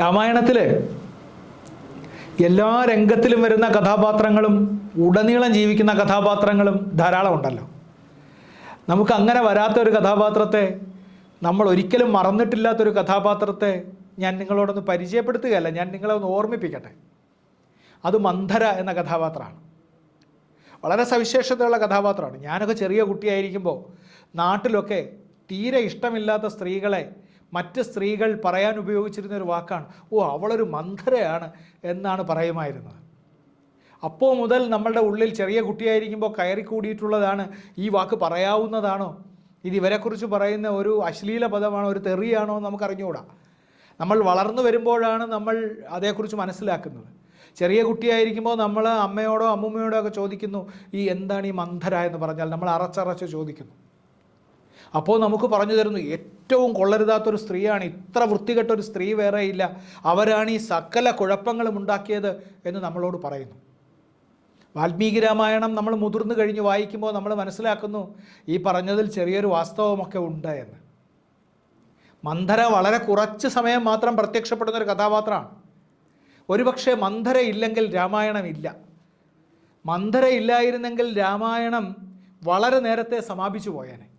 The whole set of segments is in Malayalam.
രാമായണത്തിൽ എല്ലാ രംഗത്തിലും വരുന്ന കഥാപാത്രങ്ങളും ഉടനീളം ജീവിക്കുന്ന കഥാപാത്രങ്ങളും ധാരാളം ഉണ്ടല്ലോ. നമുക്ക് അങ്ങനെ വരാത്ത ഒരു കഥാപാത്രത്തെ നമ്മൾ ഒരിക്കലും മറന്നിട്ടില്ലാത്തൊരു കഥാപാത്രത്തെ ഞാൻ നിങ്ങളോടൊന്ന് പരിചയപ്പെടുത്തുകയല്ല ഞാൻ നിങ്ങളെ ഒന്ന് ഓർമ്മിപ്പിക്കട്ടെ. അത് മന്ധര എന്ന കഥാപാത്രമാണ്. വളരെ സവിശേഷതയുള്ള കഥാപാത്രമാണ്. ഞാനൊക്കെ ചെറിയ കുട്ടിയായിരിക്കുമ്പോൾ നാട്ടിലൊക്കെ തീരെ ഇഷ്ടമില്ലാത്ത സ്ത്രീകളെ മറ്റ് സ്ത്രീകൾ പറയാൻ ഉപയോഗിച്ചിരുന്ന ഒരു വാക്കാണ്. ഓ അവളൊരു മന്ധരയാണ് എന്നാണ് പറയുമായിരുന്നത്. അപ്പോൾ മുതൽ നമ്മളുടെ ഉള്ളിൽ ചെറിയ കുട്ടിയായിരിക്കുമ്പോൾ കയറിക്കൂടിയിട്ടുള്ളതാണ് ഈ വാക്ക് പറയാവുന്നതാണോ? ഇത് ഇവരെക്കുറിച്ച് പറയുന്ന ഒരു അശ്ലീല പദമാണോ? ഒരു തെറിയാണോ എന്ന് നമുക്കറിഞ്ഞുകൂടാ. നമ്മൾ വളർന്നു വരുമ്പോഴാണ് നമ്മൾ അതേക്കുറിച്ച് മനസ്സിലാക്കുന്നത്. ചെറിയ കുട്ടിയായിരിക്കുമ്പോൾ നമ്മൾ അമ്മയോടോ അമ്മൂമ്മയോടോ ഒക്കെ ചോദിക്കുന്നു ഈ എന്താണ് ഈ മന്ധര? എന്ന് പറഞ്ഞാൽ നമ്മൾ അറച്ചറച്ച് ചോദിക്കുന്നു. അപ്പോൾ നമുക്ക് പറഞ്ഞു തരുന്നു ഏറ്റവും കൊള്ളരുതാത്തൊരു സ്ത്രീയാണ് ഇത്ര വൃത്തികെട്ട ഒരു സ്ത്രീ വേറെയില്ല അവരാണ് ഈ സകല കുഴപ്പങ്ങളും ഉണ്ടാക്കിയത് എന്ന് നമ്മളോട് പറയുന്നു. വാൽമീകി രാമായണം നമ്മൾ മുതിർന്നു കഴിഞ്ഞ് വായിക്കുമ്പോൾ നമ്മൾ മനസ്സിലാക്കുന്നു ഈ പറഞ്ഞതിൽ ചെറിയൊരു വാസ്തവമൊക്കെ ഉണ്ട് എന്ന്. മന്ധര വളരെ കുറച്ച് സമയം മാത്രം പ്രത്യക്ഷപ്പെടുന്ന ഒരു കഥാപാത്രമാണ്. ഒരുപക്ഷെ മന്ധര ഇല്ലെങ്കിൽ രാമായണം ഇല്ല. മന്ധര ഇല്ലായിരുന്നെങ്കിൽ രാമായണം വളരെ നേരത്തെ സമാപിച്ചു പോയേനെ.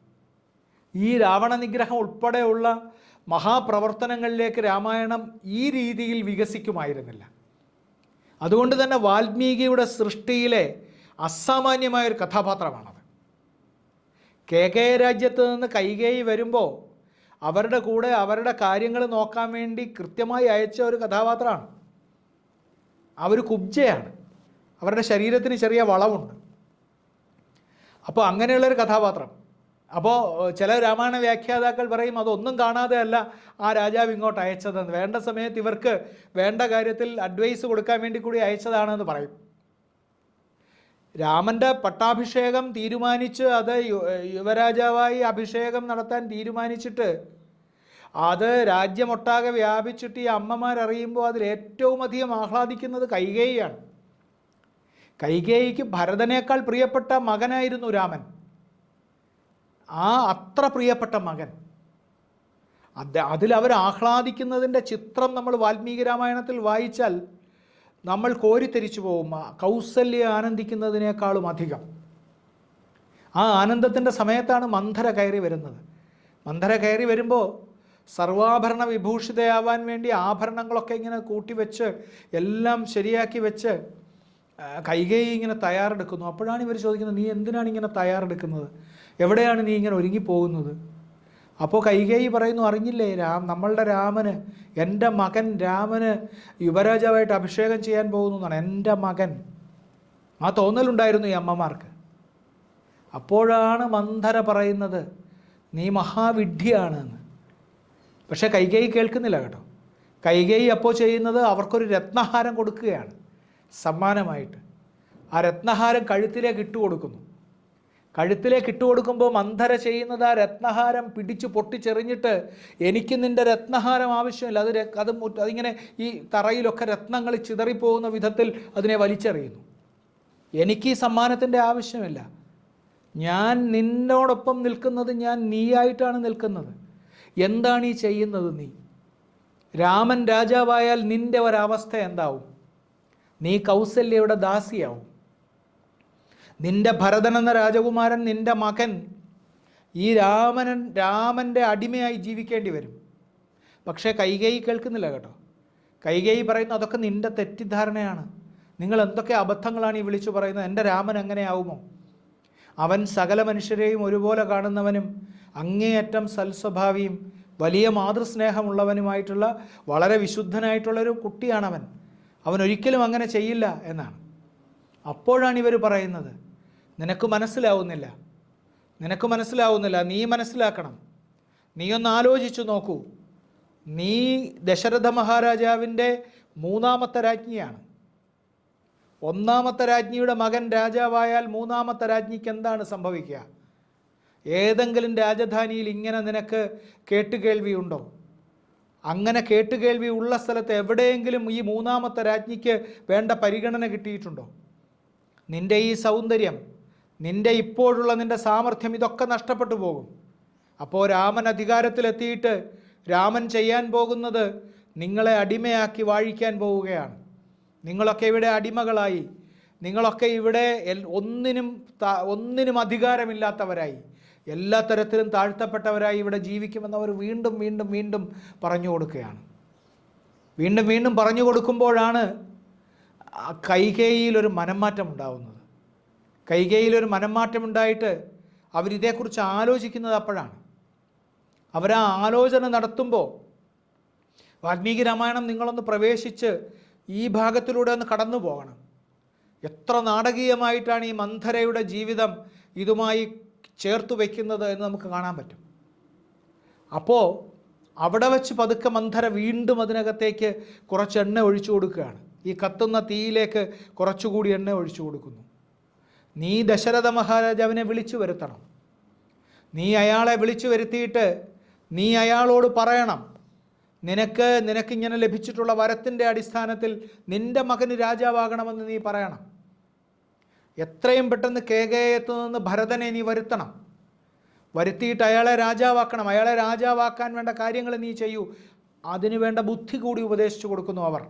ഈ രാവണ നിഗ്രഹം ഉൾപ്പെടെയുള്ള മഹാപ്രവർത്തനങ്ങളിലേക്ക് രാമായണം ഈ രീതിയിൽ വികസിക്കുമായിരുന്നില്ല. അതുകൊണ്ട് തന്നെ വാൽമീകിയുടെ സൃഷ്ടിയിലെ അസാമാന്യമായ ഒരു കഥാപാത്രമാണത്. കെ കെ രാജ്യത്ത് നിന്ന് കൈകേയി വരുമ്പോൾ അവരുടെ കൂടെ അവരുടെ കാര്യങ്ങൾ നോക്കാൻ വേണ്ടി കൃത്യമായി അയച്ച ഒരു കഥാപാത്രമാണ്. അവർ കുബ്ജയാണ്. അവരുടെ ശരീരത്തിന് ചെറിയ വളവുണ്ട്. അപ്പോൾ അങ്ങനെയുള്ളൊരു കഥാപാത്രം അപ്പോൾ ചില രാമായണ വ്യാഖ്യാതാക്കൾ പറയും അതൊന്നും കാണാതെ അല്ല ആ രാജാവ് ഇങ്ങോട്ട് അയച്ചതെന്ന്. വേണ്ട സമയത്ത് ഇവർക്ക് വേണ്ട കാര്യത്തിൽ അഡ്വൈസ് കൊടുക്കാൻ വേണ്ടി കൂടി അയച്ചതാണെന്ന് പറയും. രാമന്റെ പട്ടാഭിഷേകം തീരുമാനിച്ച് അത് യുവരാജാവായി അഭിഷേകം നടത്താൻ തീരുമാനിച്ചിട്ട് അത് രാജ്യമൊട്ടാകെ വ്യാപിച്ചിട്ട് ഈ അമ്മമാരറിയുമ്പോൾ അതിൽ ഏറ്റവും അധികം ആഹ്ലാദിക്കുന്നത് കൈകേയിയാണ്. കൈകേയിക്ക് ഭരതനേക്കാൾ പ്രിയപ്പെട്ട മകനായിരുന്നു രാമൻ. ആ അത്ര പ്രിയപ്പെട്ട മകൻ. അത് അതിൽ അവർ ആഹ്ലാദിക്കുന്നതിന്റെ ചിത്രം നമ്മൾ വാൽമീകി രാമായണത്തിൽ വായിച്ചാൽ നമ്മൾ കോരിത്തിരിച്ചു പോകും. കൗസല്യ ആനന്ദിക്കുന്നതിനേക്കാളും അധികം. ആ ആനന്ദത്തിന്റെ സമയത്താണ് മന്ധര കയറി വരുന്നത്. മന്ധര കയറി വരുമ്പോൾ സർവാഭരണ വിഭൂഷിതയാവാൻ വേണ്ടി ആഭരണങ്ങളൊക്കെ ഇങ്ങനെ കൂട്ടിവെച്ച് എല്ലാം ശരിയാക്കി വെച്ച് കൈകൈ ഇങ്ങനെ തയ്യാറെടുക്കുന്നു. അപ്പോഴാണ് ഇവർ ചോദിക്കുന്നത് നീ എന്തിനാണ് ഇങ്ങനെ തയ്യാറെടുക്കുന്നത്? എവിടെയാണ് നീ ഇങ്ങനെ ഒരുങ്ങിപ്പോകുന്നത്? അപ്പോൾ കൈകേയി പറയുന്നു അറിഞ്ഞില്ലേ രാം നമ്മളുടെ രാമന് എന്റെ മകൻ രാമന് യുവരാജാവായിട്ട് അഭിഷേകം ചെയ്യാൻ പോകുന്നു എന്നാണ്. എന്റെ മകൻ. ആ തോന്നലുണ്ടായിരുന്നു ഈ അമ്മമാർക്ക്. അപ്പോഴാണ് മന്ധര പറയുന്നത് നീ മഹാവിഡ്ഢിയാണ് എന്ന്. പക്ഷേ കൈകേയി കേൾക്കുന്നില്ല കേട്ടോ. കൈകേയി അപ്പോൾ ചെയ്യുന്നത് അവർക്കൊരു രത്നഹാരം കൊടുക്കുകയാണ്. സമ്മാനമായിട്ട്. ആ രത്നഹാരം കഴുത്തിലേക്ക് ഇട്ട് കൊടുക്കുന്നു കഴുത്തിലേക്ക് ഇട്ട് കൊടുക്കുമ്പോൾ മന്ധര ചെയ്യുന്നത് ആ രത്നഹാരം പിടിച്ച് പൊട്ടിച്ചെറിഞ്ഞിട്ട് എനിക്ക് നിന്റെ രത്നഹാരം ആവശ്യമില്ല. അത് അത് അതിങ്ങനെ ഈ തറയിലൊക്കെ രത്നങ്ങൾ ചിതറിപ്പോകുന്ന വിധത്തിൽ അതിനെ വലിച്ചെറിയുന്നു. എനിക്ക് ഈ സമ്മാനത്തിന്റെ ആവശ്യമില്ല. ഞാൻ നിന്നോടൊപ്പം നിൽക്കുന്നത് ഞാൻ നീയായിട്ടാണ് നിൽക്കുന്നത്. എന്താണ് ഈ ചെയ്യുന്നത് നീ? രാമൻ രാജാവായാൽ നിന്റെ ഒരവസ്ഥ എന്താവും? നീ കൗസല്യയുടെ ദാസിയാവും. നിന്റെ ഭരതൻ എന്ന രാജകുമാരൻ നിന്റെ മകൻ ഈ രാമനൻ രാമന്റെ അടിമയായി ജീവിക്കേണ്ടി വരും. പക്ഷേ കൈകൈ കേൾക്കുന്നില്ല കേട്ടോ. കൈകൈ പറയുന്നു അതൊക്കെ നിന്റെ തെറ്റിദ്ധാരണയാണ്. നിങ്ങൾ എന്തൊക്കെ അബദ്ധങ്ങളാണ് ഈ വിളിച്ചു പറയുന്നത്? എന്റെ രാമൻ അങ്ങനെയാവുമോ അവൻ സകല മനുഷ്യരെയും ഒരുപോലെ കാണുന്നവനും അങ്ങേയറ്റം സൽസ്വഭാവിയും വലിയ മാതൃസ്നേഹമുള്ളവനുമായിട്ടുള്ള വളരെ വിശുദ്ധനായിട്ടുള്ളൊരു കുട്ടിയാണവൻ. അവൻ ഒരിക്കലും അങ്ങനെ ചെയ്യില്ല എന്നാണ്. അപ്പോഴാണ് ഇവർ പറയുന്നത് നിനക്ക് മനസ്സിലാവുന്നില്ല. നിനക്ക് മനസ്സിലാവുന്നില്ല. നീ മനസ്സിലാക്കണം. നീ ഒന്ന് ആലോചിച്ചു നോക്കൂ. നീ ദശരഥ മഹാരാജാവിന്റെ മൂന്നാമത്തെ രാജ്ഞിയാണ്. ഒന്നാമത്തെ രാജ്ഞിയുടെ മകൻ രാജാവായാൽ മൂന്നാമത്തെ രാജ്ഞിക്ക് എന്താണ് സംഭവിക്കുക? ഏതെങ്കിലും രാജധാനിയിൽ ഇങ്ങനെ നിനക്ക് കേട്ടുകേൾവിയുണ്ടോ? അങ്ങനെ കേട്ടുകേൾവി ഉള്ള സ്ഥലത്ത് എവിടെയെങ്കിലും ഈ മൂന്നാമത്തെ രാജ്ഞിക്ക് വേണ്ട പരിഗണന കിട്ടിയിട്ടുണ്ടോ? നിന്റെ ഈ സൗന്ദര്യം നിന്റെ ഇപ്പോഴുള്ള നിന്റെ സാമർഥ്യം ഇതൊക്കെ നഷ്ടപ്പെട്ടു പോകും. അപ്പോൾ രാമൻ അധികാരത്തിലെത്തിയിട്ട് രാമൻ ചെയ്യാൻ പോകുന്നത് നിങ്ങളെ അടിമയാക്കി വാഴിക്കാൻ പോവുകയാണ്. നിങ്ങളൊക്കെ ഇവിടെ അടിമകളായി. നിങ്ങളൊക്കെ ഇവിടെ ഒന്നിനും ഒന്നിനും അധികാരമില്ലാത്തവരായി. എല്ലാ തരത്തിലും താഴ്ത്തപ്പെട്ടവരായി ഇവിടെ ജീവിക്കുമെന്ന് അവർ വീണ്ടും വീണ്ടും വീണ്ടും പറഞ്ഞു കൊടുക്കുകയാണ്. വീണ്ടും വീണ്ടും പറഞ്ഞു കൊടുക്കുമ്പോഴാണ് കൈകേയിലൊരു മനംമാറ്റം ഉണ്ടാവുന്നത്. കൈകേയിലൊരു മനംമാറ്റം ഉണ്ടായിട്ട് അവരിതേക്കുറിച്ച് ആലോചിക്കുന്നത് അപ്പോഴാണ്. അവരാ ആലോചന നടത്തുമ്പോൾ വാൽമീകി രാമായണം നിങ്ങളൊന്ന് പ്രവേശിച്ച് ഈ ഭാഗത്തിലൂടെ ഒന്ന് കടന്നു പോകണം. എത്ര നാടകീയമായിട്ടാണ് ഈ മന്ധരയുടെ ജീവിതം ഇതുമായി ചേർത്ത് വയ്ക്കുന്നത് എന്ന് നമുക്ക് കാണാൻ പറ്റും. അപ്പോൾ അവിടെ വെച്ച് പതുക്കെ മന്ധര വീണ്ടും അതിനകത്തേക്ക് കുറച്ച് എണ്ണ ഒഴിച്ചു കൊടുക്കുകയാണ്. ഈ കത്തുന്ന തീയിലേക്ക് കുറച്ചുകൂടി എണ്ണ ഒഴിച്ചു കൊടുക്കുന്നു. നീ ദശരഥ മഹാരാജാവിനെ വിളിച്ചു വരുത്തണം. നീ അയാളെ വിളിച്ചു വരുത്തിയിട്ട് നീ അയാളോട് പറയണം. നിനക്ക് നിനക്കിങ്ങനെ ലഭിച്ചിട്ടുള്ള വരത്തിന്റെ അടിസ്ഥാനത്തിൽ നിന്റെ മകന് രാജാവാകണമെന്ന് നീ പറയണം. എത്രയും പെട്ടെന്ന് കേകയത്തു നിന്ന് ഭരതനെ നീ വരുത്തണം. വരുത്തിയിട്ട് അയാളെ രാജാവാക്കണം. അയാളെ രാജാവാക്കാൻ വേണ്ട കാര്യങ്ങൾ നീ ചെയ്യൂ. അതിനു വേണ്ട ബുദ്ധി കൂടി ഉപദേശിച്ചു കൊടുക്കുന്നു അവർ.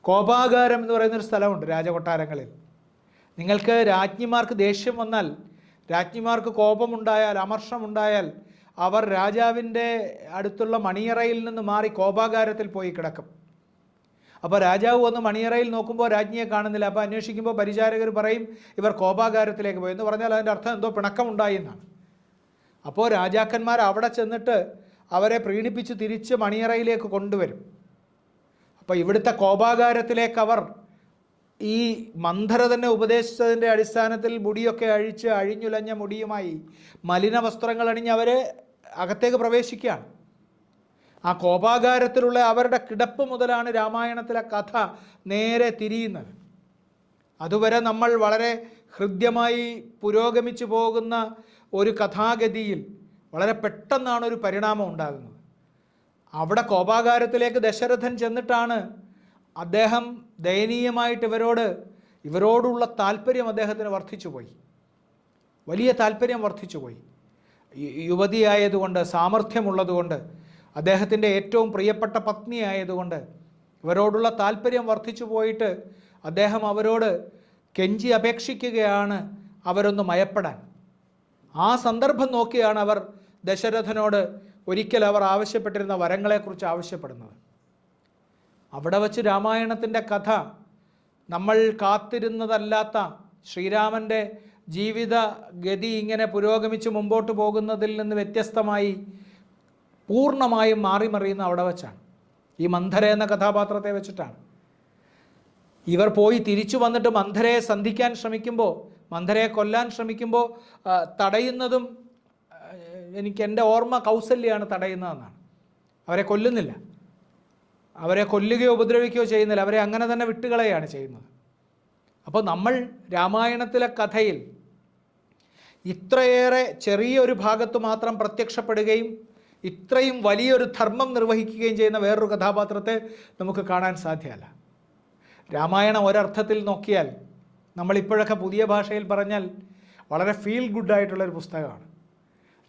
കോപാകാരം എന്ന് പറയുന്നൊരു സ്ഥലമുണ്ട് രാജകൊട്ടാരങ്ങളിൽ. നിങ്ങൾക്ക് രാജ്ഞിമാർക്ക് ദേഷ്യം വന്നാൽ രാജ്ഞിമാർക്ക് കോപമുണ്ടായാൽ അമർഷമുണ്ടായാൽ അവർ രാജാവിന്റെ അടുത്തുള്ള മണിയറയിൽ നിന്ന് മാറി കോപാകാരത്തിൽ പോയി കിടക്കും. അപ്പോൾ രാജാവ് വന്ന് മണിയറയിൽ നോക്കുമ്പോൾ രാജ്ഞിയെ കാണുന്നില്ല. അപ്പോൾ അന്വേഷിക്കുമ്പോൾ പരിചാരകർ പറയും ഇവർ കോപാകാരത്തിലേക്ക് പോയി. എന്ന് പറഞ്ഞാൽ അതിന്റെ അർത്ഥം എന്തോ പിണക്കമുണ്ടായി എന്നാണ്. അപ്പോൾ രാജാക്കന്മാർ അവിടെ ചെന്നിട്ട് അവരെ പ്രീണിപ്പിച്ച് തിരിച്ച് മണിയറയിലേക്ക് കൊണ്ടുവരും. അപ്പോൾ ഇവിടുത്തെ കോപാകാരത്തിലേക്ക് അവർ ഈ മന്ധര തന്നെ ഉപദേശിച്ചതിന്റെ അടിസ്ഥാനത്തിൽ മുടിയൊക്കെ അഴിച്ച് അഴിഞ്ഞുലഞ്ഞ മുടിയുമായി മലിന വസ്ത്രങ്ങൾ അണിഞ്ഞ് അവർ അകത്തേക്ക് പ്രവേശിക്കുകയാണ്. ആ കോപാകാരത്തിലുള്ള അവരുടെ കിടപ്പ് മുതലാണ് രാമായണത്തിലെ കഥ നേരെ തിരിയുന്നത്. അതുവരെ നമ്മൾ വളരെ ഹൃദ്യമായി പുരോഗമിച്ചു പോകുന്ന ഒരു കഥാഗതിയിൽ വളരെ പെട്ടെന്നാണ് ഒരു പരിണാമം ഉണ്ടാകുന്നത്. അവിടെ കോപാകാരത്തിലേക്ക് ദശരഥൻ ചെന്നിട്ടാണ് അദ്ദേഹം ദയനീയമായിട്ട് ഇവരോട് ഇവരോടുള്ള താല്പര്യം അദ്ദേഹത്തിന് വർദ്ധിച്ചു പോയി. വലിയ താല്പര്യം വർദ്ധിച്ചു പോയി. യുവതിയായതുകൊണ്ട് സാമർഥ്യമുള്ളതുകൊണ്ട് അദ്ദേഹത്തിന്റെ ഏറ്റവും പ്രിയപ്പെട്ട പത്നിയായതുകൊണ്ട് ഇവരോടുള്ള താല്പര്യം വർദ്ധിച്ചു പോയിട്ട് അദ്ദേഹം അവരോട് കെഞ്ചി അപേക്ഷിക്കുകയാണ് അവരൊന്ന് മയപ്പെടാൻ. ആ സന്ദർഭം നോക്കിയാണ് അവർ ദശരഥനോട് ഒരിക്കൽ അവർ ആവശ്യപ്പെട്ടിരുന്ന വരങ്ങളെക്കുറിച്ച് ആവശ്യപ്പെടുന്നത്. അവിടെ വച്ച് രാമായണത്തിന്റെ കഥ നമ്മൾ കാത്തിരുന്നതല്ലാത്ത ശ്രീരാമന്റെ ജീവിത ഗതി ഇങ്ങനെ പുരോഗമിച്ച് മുമ്പോട്ട് പോകുന്നതിൽ നിന്ന് വ്യത്യസ്തമായി പൂർണമായും മാറി മറിയുന്ന അവിടെ വെച്ചാണ്. ഈ മന്ധര എന്ന കഥാപാത്രത്തെ വെച്ചിട്ടാണ്. ഇവർ പോയി തിരിച്ചു വന്നിട്ട് മന്ധരയെ സന്ധിക്കാൻ ശ്രമിക്കുമ്പോൾ മന്ധരയെ കൊല്ലാൻ ശ്രമിക്കുമ്പോൾ തടയുന്നതും എനിക്ക് എന്റെ ഓർമ്മ കൗസല്യാണ് തടയുന്നതെന്നാണ്. അവരെ കൊല്ലുന്നില്ല. അവരെ കൊല്ലുകയോ ഉപദ്രവിക്കുകയോ ചെയ്യുന്നില്ല. അവരെ അങ്ങനെ തന്നെ വിട്ടുകളയാണ് ചെയ്യുന്നത്. അപ്പോൾ നമ്മൾ രാമായണത്തിലെ കഥയിൽ ഇത്രയേറെ ചെറിയൊരു ഭാഗത്ത് മാത്രം പ്രത്യക്ഷപ്പെടുകയും ഇത്രയും വലിയൊരു ധർമ്മം നിർവഹിക്കുകയും ചെയ്യുന്ന വേറൊരു കഥാപാത്രത്തെ നമുക്ക് കാണാൻ സാധ്യമല്ല രാമായണം ഒരർത്ഥത്തിൽ നോക്കിയാൽ നമ്മളിപ്പോഴൊക്കെ പുതിയ ഭാഷയിൽ പറഞ്ഞാൽ വളരെ ഫീൽ ഗുഡായിട്ടുള്ളൊരു പുസ്തകമാണ്.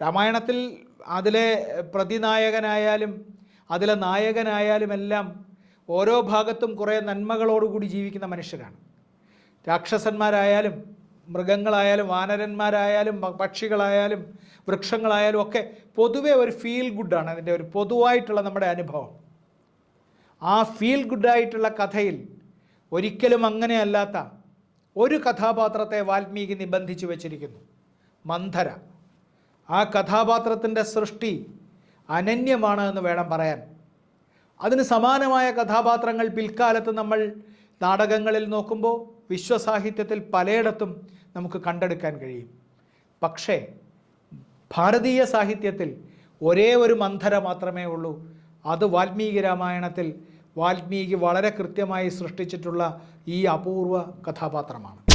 രാമായണത്തിൽ അതിലെ പ്രതിനായകനായാലും അതിലെ നായകനായാലും എല്ലാം ഓരോ ഭാഗത്തും കുറേ നന്മകളോടുകൂടി ജീവിക്കുന്ന മനുഷ്യരാണ്. രാക്ഷസന്മാരായാലും മൃഗങ്ങളായാലും വാനരന്മാരായാലും പക്ഷികളായാലും വൃക്ഷങ്ങളായാലും ഒക്കെ പൊതുവെ ഒരു ഫീൽ ഗുഡാണ് അതിന്റെ ഒരു പൊതുവായിട്ടുള്ള നമ്മുടെ അനുഭവം. ആ ഫീൽ ഗുഡായിട്ടുള്ള കഥയിൽ ഒരിക്കലും അങ്ങനെയല്ലാത്ത ഒരു കഥാപാത്രത്തെ വാൽമീകി നിബന്ധിച്ചു വച്ചിരിക്കുന്നു. മന്ധര. ആ കഥാപാത്രത്തിന്റെ സൃഷ്ടി അനന്യമാണ് എന്ന് വേണം പറയാൻ. അതിന് സമാനമായ കഥാപാത്രങ്ങൾ പിൽക്കാലത്ത് നമ്മൾ നാടകങ്ങളിൽ നോക്കുമ്പോൾ വിശ്വസാഹിത്യത്തിൽ പലയിടത്തും നമുക്ക് കണ്ടെടുക്കാൻ കഴിയും. പക്ഷേ ഭാരതീയ സാഹിത്യത്തിൽ ഒരേ ഒരു മന്ധര മാത്രമേ ഉള്ളൂ. അത് വാൽമീകി രാമായണത്തിൽ വാൽമീകി വളരെ കൃത്യമായി സൃഷ്ടിച്ചിട്ടുള്ള ഈ അപൂർവ കഥാപാത്രമാണ്.